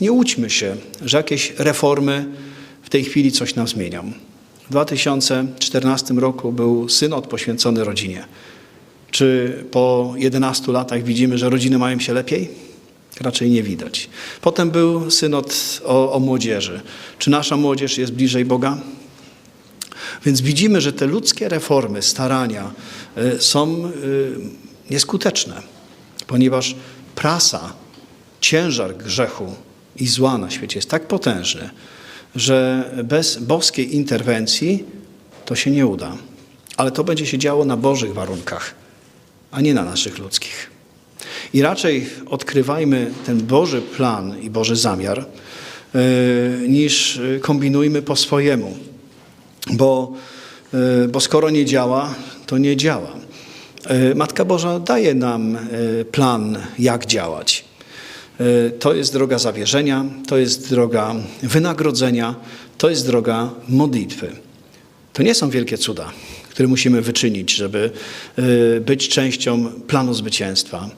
Nie łudźmy się, że jakieś reformy w tej chwili coś nam zmienią. W 2014 roku był synod poświęcony rodzinie. Czy po 11 latach widzimy, że rodziny mają się lepiej? Raczej nie widać. Potem był synod o, o młodzieży. Czy nasza młodzież jest bliżej Boga? Więc widzimy, że te ludzkie reformy, starania y, są y, nieskuteczne, ponieważ prasa, ciężar grzechu i zła na świecie jest tak potężny, że bez boskiej interwencji to się nie uda. Ale to będzie się działo na Bożych warunkach, a nie na naszych ludzkich. I raczej odkrywajmy ten Boży plan i Boży zamiar, y, niż kombinujmy po swojemu. Bo, y, bo skoro nie działa, to nie działa. Y, Matka Boża daje nam plan, jak działać. Y, To jest droga zawierzenia, to jest droga wynagrodzenia, to jest droga modlitwy. To nie są wielkie cuda, które musimy wyczynić, żeby y, być częścią planu zwycięstwa.